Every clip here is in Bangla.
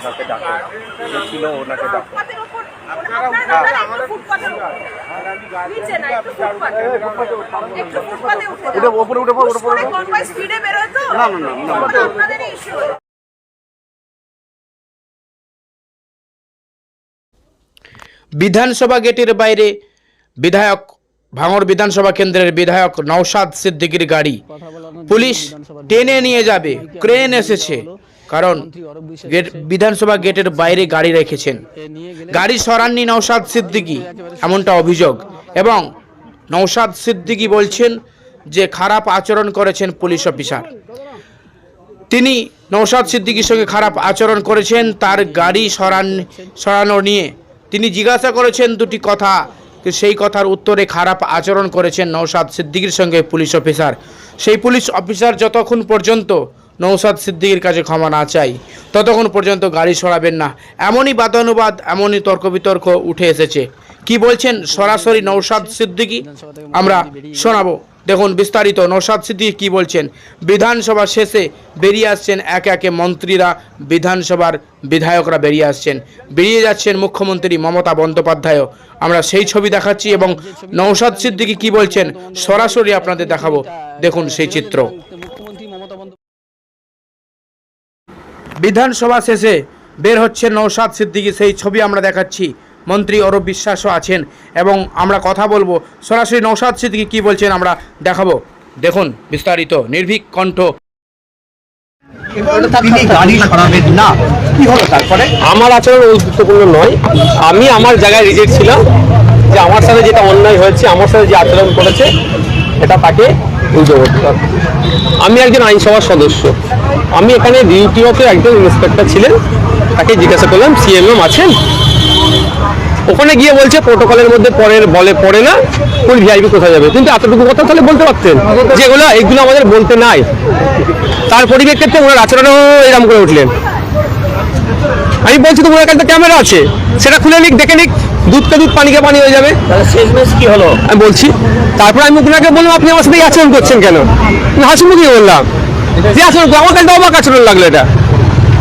ওনাকে ডাকো যে ছিল ওনাকে ডাকো এটা ওপরে উঠে পড়ো, না, না, না, বিধানসভা গেটের বাইরে বিধায়ক ভাঙড় বিধানসভা কেন্দ্রের বিধায়ক নওশাদ সিদ্দিকির গাড়ি। পুলিশ টেনে নিয়ে যাবে। ক্রেন এসেছে। কারণ গেট বিধানসভা গেটের বাইরে গাড়ি রেখেছেন। গাড়ি সরাননি নওশাদ সিদ্দিকি এমনটা অভিযোগ। এবং নওশাদ সিদ্দিকি বলছেন যে খারাপ আচরণ করেছেন পুলিশ অফিসার। তিনি নৌসাদ সিদ্দিকির সঙ্গে খারাপ আচরণ করেছেন তার গাড়ি সরান সরানো নিয়ে। তিনি জিজ্ঞাসা করেছেন দুটি কথা সেই কথার উত্তরে খারাপ আচরণ করেছেন নৌসাদ সিদ্দিকির সঙ্গে পুলিশ অফিসার। সেই পুলিশ অফিসার যতক্ষণ পর্যন্ত নৌসাদ সিদ্দিকির কাছে ক্ষমা না চাই। ততক্ষণ পর্যন্ত গাড়ি সরাবেন না। এমনই বাদানুবাদ এমনই তর্ক বিতর্ক উঠে এসেছে। কি বলছেন সরাসরি নৌসাদ সিদ্দিকি? আমরা শোনাবো। দেখুন বিস্তারিত নৌসাদ সিদ্দিকি কি বলছেন? বিধানসভা শেষে বেরিয়ে আসছেন একে একে মন্ত্রীরা, বিধানসভার বিধায়করা বেরিয়ে আসছেন। বেরিয়ে যাচ্ছেন মুখ্যমন্ত্রী মমতা বন্দ্যোপাধ্যায়ও। আমরা সেই ছবি দেখাচ্ছি এবং নৌসাদ সিদ্দিকি কি বলছেন? সরাসরি আপনাদের দেখাবো। দেখুন সেই চিত্র। বিধানসভা শেষে বের হচ্ছে নৌসাদ সিদ্দিকী। সেই ছবি আমরা দেখাচ্ছি। মন্ত্রী অরূপ বিশ্বাসও আছেন এবং আমরা কথা বলব। সরাসরি নৌসাদ সিদ্দিকী কী বলছেন আমরা দেখাবো। দেখুন বিস্তারিত নির্ভীক কণ্ঠ। তিনি গাড়ি সরাবেন না। তারপরে? আমার আচরণ গুরুত্বপূর্ণ নয়। আমি আমার জায়গায় রিজেক্ট ছিলাম যে আমার সাথে যেটা অন্যায় হয়েছে আমার সাথে যে আচরণ করেছে এটা তাকে আমি একজন আইনসভার সদস্য। আমি এখানে ডিউটিরত একজন ইন্সপেক্টর ছিলেন, তাকে জিজ্ঞাসা করলাম সিএমএম আছেন? ওখানে গিয়ে বলছে, প্রোটোকলের মধ্যে পরের বলে পড়ে না কোন ভিআইপি কোথায় যাবে? কিন্তু এতটুকু কথা তাহলে বলতে পারতেন। যেগুলো, এগুলো আমাদের বলতে নাই। তার পরিপ্রেক্ষিতে ওনার আচরণও এরকম করে উঠলেন। আমি বলছি তো ওনার কাছে ক্যামেরা আছে। সেটা খুলে নিক দেখে নিক দুধকে দুধ পানিকে পানি হয়ে যাবে। শেষমেশ কি হলো? আমি বলছি তারপর আমি ওনাকে বললাম আপনি আমার সাথে আচরণ করছেন কেন? হাসি মুখে বললাম যে আচরণ? আমার কাছে অবাক আচরণ লাগল এটা।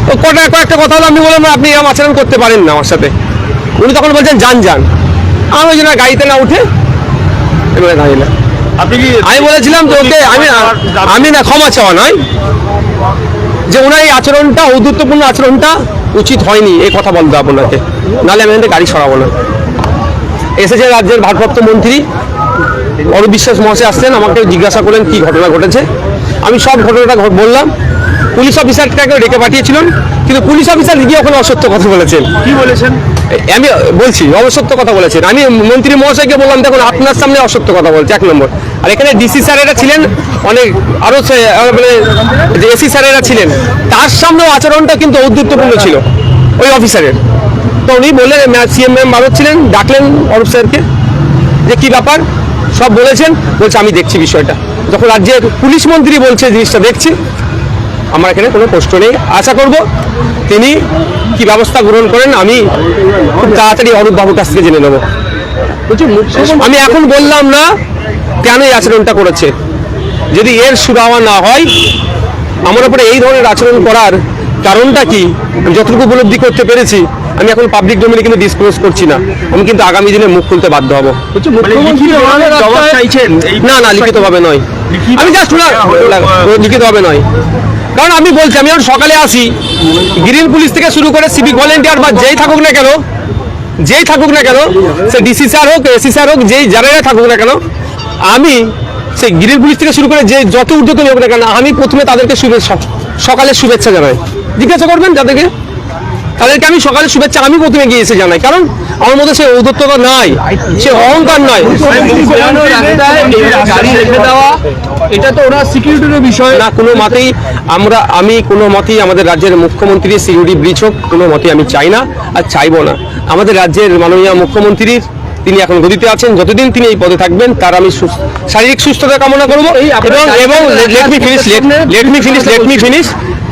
তো কটা কয়েকটা কথা হলো আমি বললাম আপনি এরকম আচরণ করতে পারেন না আমার সাথে। উনি তখন বলছেন যান যান। আমি ওই জন্য গাড়িতে না উঠে? এবারে দাঁড়িয়ে আপনি কি আমি বলেছিলাম যে ওকে আমি আমি না ক্ষমা চাওয়া নয়। যে ওনার এই আচরণটা ঔদ্ধত্যপূর্ণ আচরণটা উচিত হয়নি এই কথা বলতে আপনাকে। নাহলে আমি গাড়ি সরাবো না। এসেছে রাজ্যের ভারপ্রাপ্ত মন্ত্রী অরূপ বিশ্বাস মহাশয় আসছেন আমাকে জিজ্ঞাসা করলেন কি ঘটনা ঘটেছে। আমি সব ঘটনাটা বললাম। পুলিশ অফিসারটাকে ডেকে পাঠিয়েছিলেন কিন্তু পুলিশ অফিসার নিজে ওখানে অসত্য কথা বলেছেন। কি বলেছেন? আমি বলছি অসত্য কথা বলেছেন। আমি মন্ত্রী মহাশয়কে বললাম দেখুন আপনার সামনে অসত্য কথা বলছে এক নম্বর। আর এখানে ডিসি স্যারেরা ছিলেন অনেক আরও সে- মানে যে এসি স্যারেরা ছিলেন তার সামনেও আচরণটা কিন্তু ঔদ্ধত্যপূর্ণ ছিল ওই অফিসারের। তো উনি বললেন সিএম ম্যাম ভারত ছিলেন ডাকলেন অরূপ স্যারকে যে কি ব্যাপার? সব বলেছেন বলছে আমি দেখছি বিষয়টা। যখন রাজ্যের পুলিশ মন্ত্রী বলছে জিনিসটা দেখছি। আমার এখানে কোনো প্রশ্ন নেই। আশা করব তিনি কি ব্যবস্থা গ্রহণ করেন আমি খুব তাড়াতাড়ি অরূপ বাবুর কাছ থেকে জেনে নেব। আমি এখন বললাম না কেন এই আচরণটা করেছে? যদি এর সুরাওয়া না হয় আমার উপরে এই ধরনের আচরণ করার কারণটা কি? আমি যতটুকু উপলব্ধি করতে পেরেছি আমি এখন পাবলিক ডোমেনে কিন্তু ডিসক্লোজ করছি না। আমি কিন্তু আগামী দিনে মুখ খুলতে বাধ্য হব। মানে না না লিখিতভাবে নয়। আমি জাস্ট লিখিতভাবে নয়। কারণ আমি বলছি আমি এখন সকালে আসি। গ্রিন পুলিশ থেকে শুরু করে সিভিক ভলেন্টিয়ার বা যেই থাকুক না কেন যেই থাকুক না কেন সে ডিসি স্যার হোক এসি স্যার হোক যেই যারাই থাকুক না কেন আমি সেই গ্রিন পুলিশ থেকে শুরু করে যে যত ঊর্ধ্বতন হোক না কেন আমি প্রথমে তাদেরকে শুভেচ্ছা সকালের শুভেচ্ছা জানাই। জিজ্ঞাসা করবেন যাদেরকে? তাদেরকে আমি সকালে শুভেচ্ছা আমি প্রথমে গিয়ে এসে জানাই। কারণ আমার মধ্যে সে ঔদ্ধত্যতা নাই সে অহংকার নয় গাড়ি রেখে দেওয়া এটা তো ওনার সিকিউরিটির বিষয়। না কোনো মতেই আমরা আমি কোনো মতেই আমাদের রাজ্যের মুখ্যমন্ত্রী সিকিউরিটি ব্রিজ হোক কোনো মতেই আমি চাই না আর চাইব না। আমাদের রাজ্যের মাননীয় মুখ্যমন্ত্রীর তিনি এখন গদিতে আছেন। যতদিন তিনি এই পদে থাকবেন তার আমি শারীরিক সুস্থতা কামনা করব। এবং এবং let me finish let me finish let me finish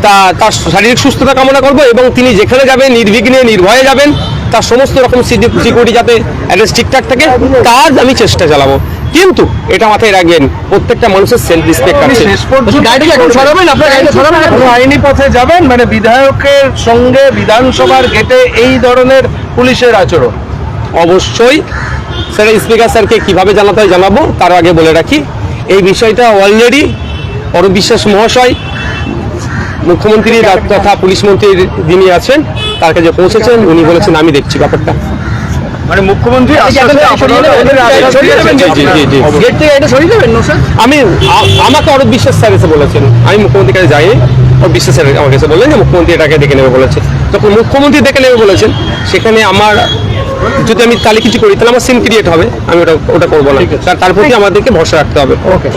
তা তার শারীরিক সুস্থতা কামনা করব এবং তিনি যেখানে যাবেন নির্বিঘ্নে নির্ভয়ে যাবেন তার সমস্ত রকম সিকিউরিটি যাতে অ্যাড্রেস ঠিকঠাক থাকে তার আমি চেষ্টা চালাবো। কিন্তু এটা মাথায় রাখবেন প্রত্যেকটা মানুষের সেলফ রেসপেক্ট আছে। আইনি পথে যাবেন মানে বিধায়কের সঙ্গে বিধানসভার গেটে এই ধরনের পুলিশের আচরণ। অবশ্যই স্যার স্পিকার স্যারকে কীভাবে জানাতে হয় জানাব তার আগে বলে রাখি। এই বিষয়টা অলরেডি অরূপ বিশ্বাস মহাশয় মুখ্যমন্ত্রী তথা পুলিশ মন্ত্রী যিনি আছেন তার কাছে পৌঁছেছেন। উনি বলেছেন আমি দেখছি ব্যাপারটা। মানে মুখ্যমন্ত্রী আমি আমাকে অরূপ বিশ্বাস স্যার এসে বলেছেন। আমি মুখ্যমন্ত্রীর কাছে যাইনি অরূপ বিশ্বাস স্যার আমাকে এসে বললেন যে মুখ্যমন্ত্রী এটাকে দেখে নেবে বলেছে। মুখ্যমন্ত্রী দেখে নেবে বলেছেন সেখানে আমার যদি আমি তাহলে কিছু করি তাহলে আমার সিম ক্রিয়েট হবে। আমি ওটা ওটা করব না। তার- তার প্রতি আমাদেরকে ভরসা রাখতে হবে। ওকে